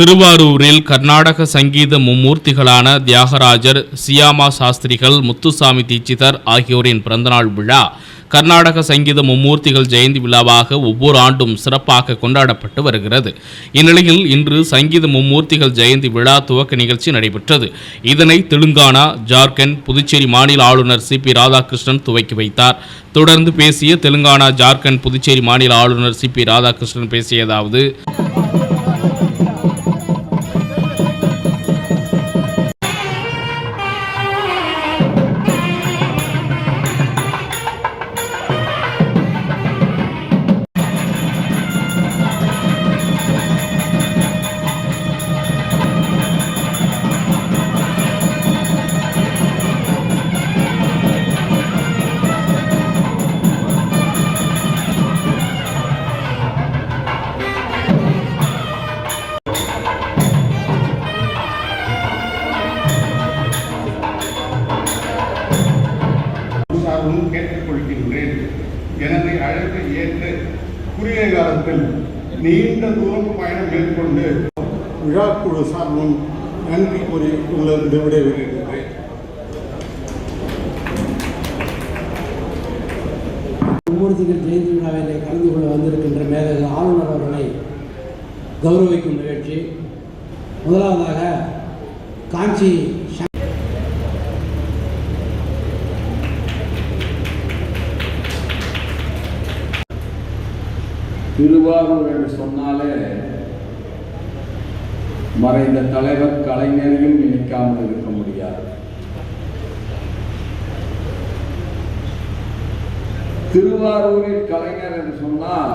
திருவாரூரில் கர்நாடக சங்கீத மும்மூர்த்திகளான தியாகராஜர் சியாமா சாஸ்திரிகள் முத்துசாமி தீட்சிதர் ஆகியோரின் பிறந்தநாள் விழா கர்நாடக சங்கீத மும்மூர்த்திகள் ஜெயந்தி விழாவாக ஒவ்வொரு ஆண்டும் சிறப்பாக கொண்டாடப்பட்டு வருகிறது. இந்நிலையில் இன்று சங்கீத மும்மூர்த்திகள் ஜெயந்தி விழா துவக்க நிகழ்ச்சி நடைபெற்றது. இதனை தெலுங்கானா ஜார்க்கண்ட் புதுச்சேரி மாநில ஆளுநர் சி. பி. ராதாகிருஷ்ணன் துவக்கி வைத்தார். தொடர்ந்து பேசிய தெலுங்கானா ஜார்க்கண்ட் புதுச்சேரி மாநில ஆளுநர் சி. பி. ராதாகிருஷ்ணன் பேசியதாவது சார்பும் கேட்டுக்கொள்கின்றேன். எனது அழைப்பை ஏற்று குறுகிய காலத்தில் நீண்ட தூரம் பயணம் மேற்கொண்டு விழாக்குழு சார்பும் நன்றி கூறி உங்களது விடைபெறுகின்றேன். மும்மூர்த்திகள் ஜெயந்தி விழாவிலே கலந்து கொள்ள வந்திருக்கின்ற மேலக ஆளுநர் அவர்களை கௌரவிக்கும் நிகழ்ச்சி. முதலாவதாக காஞ்சி இல்லாமல் இருக்க முடியாது. திருவாரூரில் கலைஞர் என்று சொன்னால்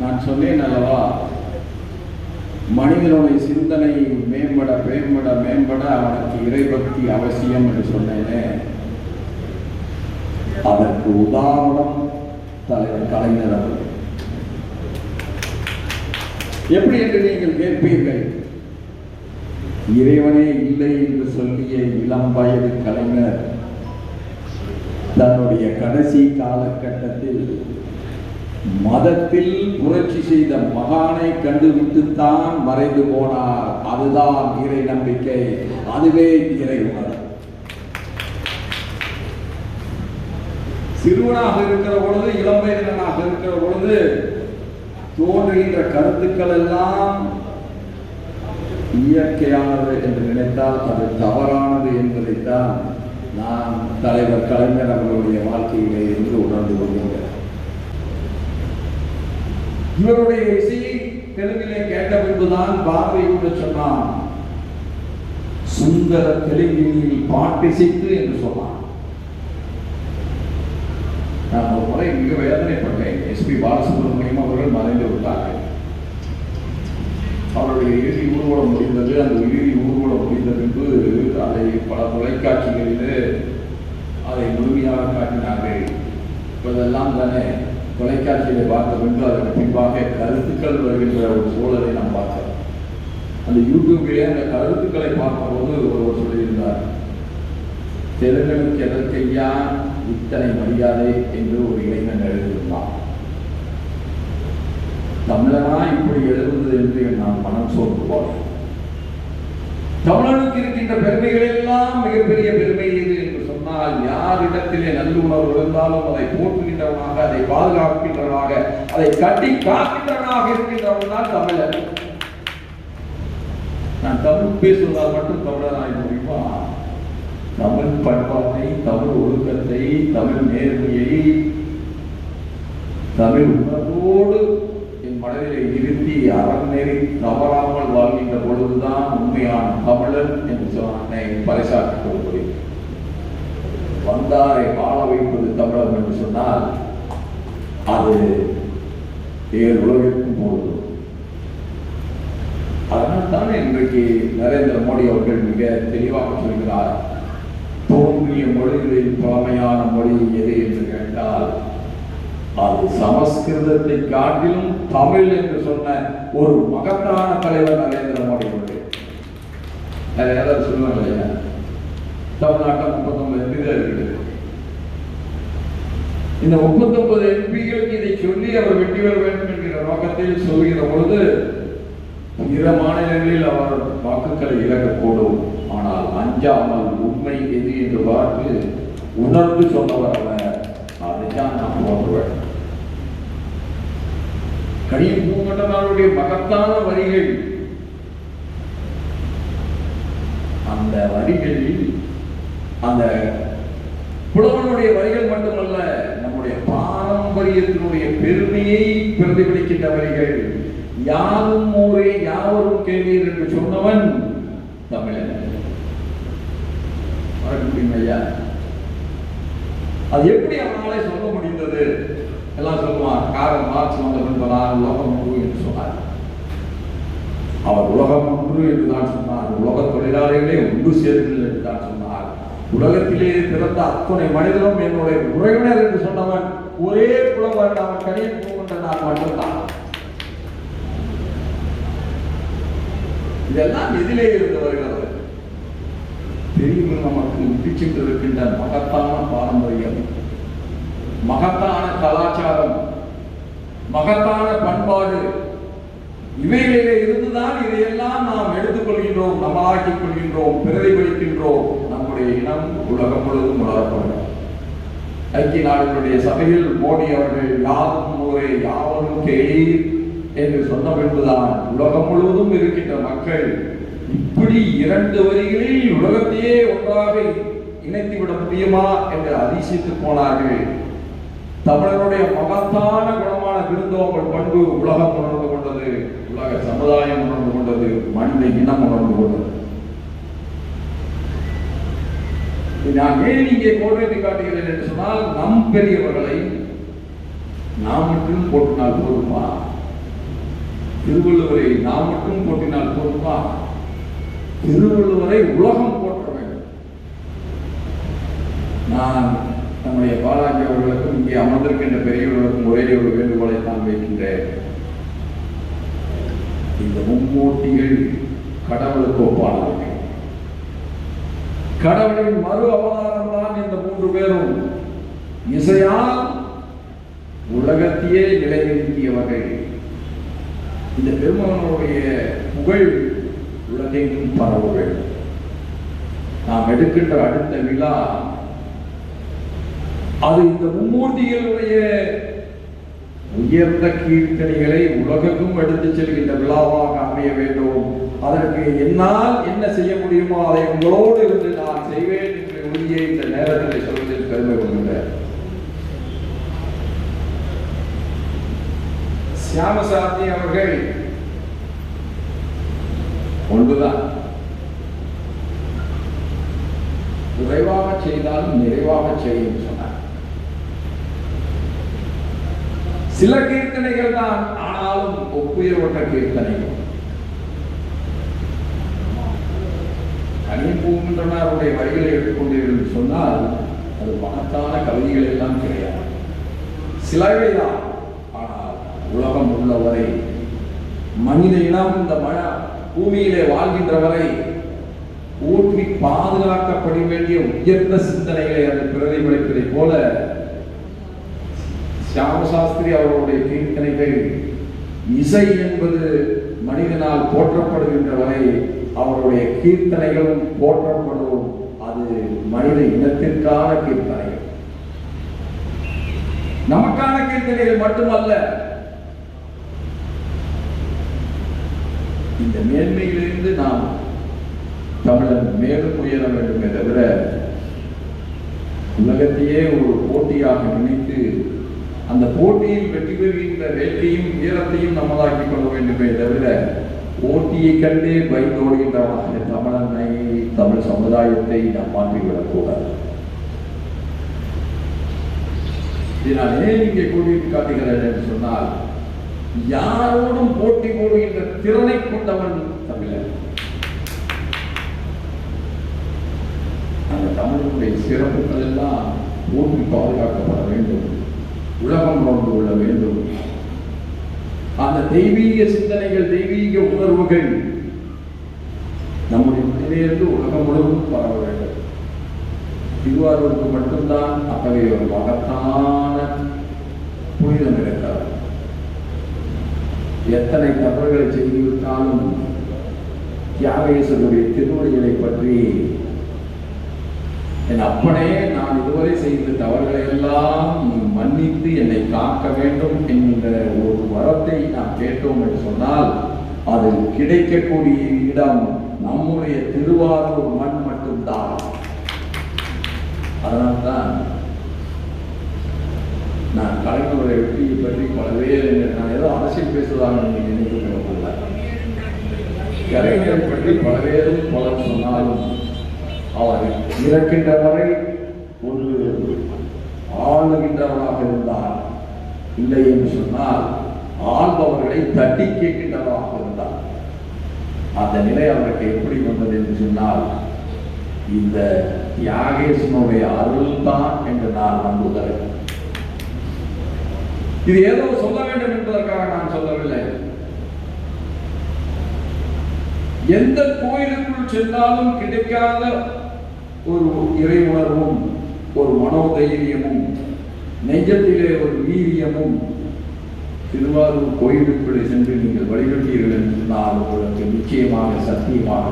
நான் சொன்னேன் அல்லவா? மனிதனுடைய சிந்தனை மேம்பட மேம்பட மேம்பட அவனுக்கு இறைபக்தி அவசியம் என்று சொன்னேனே. அதற்கு உதாரணம் தலைவர் கலைஞர் அவர்கள். எப்படி என்று நீங்கள் கேட்பீர்கள்? இறைவனே இல்லை என்று சொல்லிய இளம் வயது கலைஞர் தன்னுடைய கடைசி காலகட்டத்தில் மதத்தில் புரட்சி செய்த மகானை கண்டுவிட்டுத்தான் மறைந்து போனார். அதுதான் இறை நம்பிக்கை. அதுவே இறை உணர்வு. சிறுவனாக இருக்கிற பொழுது இளம் வயதினனாக இருக்கிற பொழுது தோன்றுகின்ற கருத்துக்கள் எல்லாம் இயற்கையானது என்று நினைத்தால் அது தவறானது என்பதைத்தான் நான் தலைவர் கலைஞர் அவர்களுடைய வாழ்க்கையிலே இருந்து உணர்ந்து கொள்கின்றேன் இவருடைய இசையை தெலுங்கிலே கேட்ட பின்புதான் பாரதி கூட சொன்னான். சுந்தர தெலுங்கில் பாட்டிசைத்து என்று சொன்னான். நான் ஒரு முறை மிக வேதனைப்பட்டேன். எஸ்பி பாலசுப்ரமணியம் அவர்கள் மறைந்து விட்டார்கள். அவருடைய இறுதி ஊர்வலம் முடிந்தது. அந்த இறுதி ஊர்வலம் முடிந்த பின்பு அதை பல தொலைக்காட்சிகளிலே அதை முழுமையாக காட்டினார்கள் இப்போதெல்லாம் தானே தொலைக்காட்சியை பார்த்த பின்பு அதற்கு பின்பாக கருத்துக்கள் வருகின்ற ஒரு சூழலை நாம் பார்க்கிறோம். அந்த யூடியூபிலே அந்த கருத்துக்களை பார்க்கும்போது ஒருவர் சொல்லியிருந்தார் தெலுங்கனுக்கு எதற்கையா இத்தனை மரியாதை? என்று ஒரு இளைஞன் எழுதியிருந்தான். தமிழனா இப்படி எழுதுவது என்று நான் மனம் சோர்ந்து போனேன் தமிழனுக்கு இருக்கின்ற பெருமைகள் எல்லாம் மிகப்பெரிய பெருமை இது என்று சொன்னால் யாரிடத்திலே நல்லுணர்வு இருந்தாலும் அதை போற்றுகின்றவனாக அதை பாதுகாக்கின்றவனாக அதை கட்டி காக்கின்றவனாக இருக்கின்றவன் தான் தமிழன். நான் தமிழ் பேசுவதால் மட்டும் தமிழனாய் முடியுமா? தமிழ் பண்பாட்டை தமிழ் ஒழுக்கத்தை தமிழ் நேர்மையை தமிழ் உணர்வோடு மனதிலே இருத்தி அறநெறி தவறாமல் வாழ்கின்ற பொழுதுதான் உண்மையான தமிழன் என்று சொன்னை பறைசாற்றிக் கொள்ள வந்தாரை வாழ வைப்பது தமிழன் என்று சொன்னால் அது ஏழு உலகிற்கும் போதும். அதனால் தான் இன்றைக்கு நரேந்திர மோடி அவர்கள் மிக தெளிவாக சொல்கிறார் தோன்றிய மொழிகளில் பழமையான மொழி எது என்று கேட்டால் அது சமஸ்கிருதத்தை காட்டிலும் தமிழ் என்று சொன்ன ஒரு மகத்தான தலைவர் நரேந்திர மோடி அவர்கள். யாராவது சொல்லுவாங்க இல்லையா? தமிழ்நாட்டில் முப்பத்தொன்பது எம்பிகள் இருக்குது. இந்த முப்பத்தொன்பது எம்பிகளுக்கு இதை சொல்லி அவர் வெற்றி பெற வேண்டும் என்கிற நோக்கத்தில் சொல்கிற பொழுது பிற மாநிலங்களில் அவர் வாக்குகளை இழக்கக்கூடும். ஆனால் அஞ்சாமல் உண்மை எது என்று பார்த்து உணர்ந்து சொன்னவர் அவர். அதைத்தான் போன்றவர் பூங்கட்டனாருடைய மகத்தான வரிகள். அந்த வரிகளில் அந்த புலவனுடைய வரிகள் மட்டுமல்ல நம்முடைய பாரம்பரியத்தினுடைய பெருமையை பிரதிபலிக்கின்ற வரிகள். யாரும் ஊரே யாவரும் கேள்வீர் என்று சொன்னவன் தமிழன். மறக்க முடியுமா ஐயா? அது எப்படி அவனாலே சொல்ல முடிந்தது எல்லாம் சொல்லுவான் காரல் மார்க்ஸ் வந்த பின்பதான் உலகம் ஒன்று என்று சொன்னார். அவர் உலகம் ஒன்று என்று தான் சொன்னார். உலக தொழிலாளிகளே ஒன்று சேர்ந்தது என்று தான் சொன்னார். உலகத்திலே பிறந்த அத்துணை மனிதனும் என்னுடைய உறவினர் என்று சொன்னவன் ஒரே குலம் அவன் கனியை போகின்ற நான் மட்டும்தான். இதெல்லாம் எதிலே இருந்து வருகிறது தெரியும் நமக்கு விட்டுச்சென்று இருக்கின்ற மகத்தான பாரம்பரியம். மகத்தான கலாச்சாரம் மகத்தான பண்பாடு இவைகளிலே இருந்துதான் இதையெல்லாம் நாம் எடுத்துக்கொள்கின்றோம் நம்மளாக்கிக் கொள்கின்றோம் பிரதிபலிக்கின்றோம். நம்முடைய இனம் உலகம் முழுவதும் வளரப்படும். ஐக்கிய நாடுகளுடைய சபையில் மோடி அவர்கள் யாரும் ஊரே யாவரும் கேளீர் என்று சொன்ன பின்புதான் உலகம் முழுவதும் இருக்கின்ற மக்கள் இப்படி இரண்டு வரிகளில் உலகத்தையே ஒன்றாக இணைத்து விட முடியுமா என்று அதிசயித்து போனார்கள். தமிழனுடைய மகத்தான குணமான விருந்தோம்பல் பண்பு உலகம் உணர்ந்து கொண்டது உலக சமுதாயம் உணர்ந்து கொண்டது மனித இனம் உணர்ந்து கொண்டது. நான் ஏன் இங்கே கோர்வைத்து காட்டுகிறேன் என்று சொன்னால் நம் பெரியவர்களை நாம் மட்டும் போட்டினால் போதுமா? திருவள்ளுவரை நாம் மட்டும் போட்டினால் போதுமா? திருவள்ளுவரை உலகம் போற்ற வேண்டும். நான் நம்முடைய பாலாஜி அவர்களுக்கும் இங்கே அமர்ந்திருக்கின்ற பெரியவர்களுக்கும் ஒரே ஒரு வேண்டுகோளை தான் வைக்கின்றேன். இந்த மும்மூர்த்திகள் கடவுளுக்கு ஒப்பானவர்கள் கடவுளின் மறு அவதாரம் தான் இந்த மூன்று பேரும். இசையால் உலகத்தையே நிலைநிறுத்தியவர்கள். இந்த பெருமகனுடைய புகழ் உலகெங்கும் பரவுகள் நாம் எடுக்கின்ற அடுத்த விழா அது இந்த மும்மூர்த்திகளுடைய உயர்ந்த கீர்த்தனைகளை உலகக்கும் எடுத்துச் செல்கின்ற விழாவாக அமைய வேண்டும். அதற்கு என்னால் என்ன செய்ய முடியுமோ அதை உங்களோடு இருந்து நான் செய்வேன் என்ற உறுதியை இந்த நேரத்தில் சொல்வதில் பெருமை கொள்கின்றேன். சியாமசாமி அவர்கள் ஒன்றுதான். குறைவாக செய்தாலும் நிறைவாக செய்யும் சொன்னார் சில கீர்த்தனைகள் தான் ஆனாலும் ஒப்புயர்வட்ட கீர்த்தனைகள். கனிப்பூன்றனாருடைய வரிகளை எடுத்துக்கொண்டீர்கள் என்று சொன்னால் அது மகத்தான கவிதைகள் எல்லாம் கிடையாது. சிலவே தான் ஆனால் உலகம் உள்ளவரை மனித இனம் இந்த மழ பூமியிலே வாழ்கின்ற வரை ஊற்றி பாதுகாக்கப்பட வேண்டிய உயர்ந்த சிந்தனைகளை அது பிரதிபலிப்பதை போல சியாமசாஸ்திரி அவர்களுடைய கீர்த்தனைகள் இசை என்பது மனிதனால் போற்றப்படுகின்ற வரை அவருடைய கீர்த்தனைகளும் போற்றப்படும் அது மனித இனத்திற்கான கீர்த்தனைகள். நமக்கான கீர்த்தனைகள் மட்டுமல்ல. இந்த மேன்மையிலிருந்து நாம் தமிழன் மேலும் உயர வேண்டுமே தவிர உலகத்தையே ஒரு போட்டியாக நினைத்து அந்த போட்டியில் வெற்றி பெறுகின்ற வேட்டையும் வீரத்தையும் நம்மளாக்கி கொள்ள வேண்டுமே தவிர போட்டியை கண்டே பயந்தோடுகின்றவனாக தமிழனை தமிழ் சமுதாயத்தை நாம் மாற்றிவிடக்கூடாது இதை நான் ஏன் இங்கே கூட்டிட்டு காட்டுகிறேன் என்று சொன்னால் யாரோடும் போட்டி போடுகின்ற திறனை கொண்டவன் தமிழன். அந்த தமிழனுடைய சிறப்புகள் எல்லாம் போட்டி பாதுகாக்கப்பட வேண்டும். உலகம் கொண்டு கொள்ள வேண்டும். அந்த தெய்வீக சிந்தனைகள் தெய்வீக உணர்வுகள் நம்முடைய மனிதேர்ந்து உலகம் முழுவதும் பரவ வேண்டும். திருவாரூருக்கு மட்டும்தான் அத்தகைய ஒரு மகத்தான புனிதம் இருக்கிறது. எத்தனை தவறுகளை செய்துவிட்டாலும் தியாகேசனுடைய திருவடிகளை பற்றி என் அப்பனே நான் இதுவரை செய்த தவறுகளை எல்லாம் மன்னித்து என்னை காக்க வேண்டும் என்கின்ற ஒரு வரத்தை நாம் கேட்டோம் என்று சொன்னால் அது கிடைக்கக்கூடிய இடம் நம்முடைய திருவாரூர் மண் மட்டும்தான். அதனால்தான் நான் கலைஞருடைய வெற்றியை பற்றி பலவே நான் ஏதோ அரசியல் பேசுவதாக நீங்கள் நினைத்து கொள்ளக்கூடாது கலைஞரை பற்றி பலவேறும் பலர் சொன்னாலும் அவர் இறக்கின்ற வரை ஒரு ஆளுகின்றவராக இருந்தார் இல்லை என்று சொன்னால் ஆள்பவர்களை தட்டி கேட்கின்றவராக இருந்தார் அந்த நிலை அவருக்கு எப்படி வந்தது என்று சொன்னால் இந்த தியாகேசனுடைய அருள் தான் என்று நான் நம்புகிறேன். இது ஏதோ சொல்ல வேண்டும் என்பதற்காக நான் சொல்லவில்லை. எந்த கோயிலுக்குள் சென்றாலும் கிடைக்காத ஒரு இறை உணர்வும் ஒரு மனோதைரியமும் நெஞ்சத்திலே ஒரு வீரியமும் திருவாரூர் கோயிலுக்குள்ளே சென்று நீங்கள் வழிபட்டீர்கள் என்று சொன்னால் உங்களுக்கு நிச்சயமாக சத்தியமாக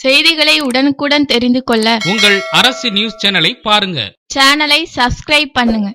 செய்திகளை உடனுக்குடன் தெரிந்து கொள்ள உங்கள் அரசு நியூஸ் சேனலை பாருங்க. சேனலை சப்ஸ்கிரைப் பண்ணுங்க.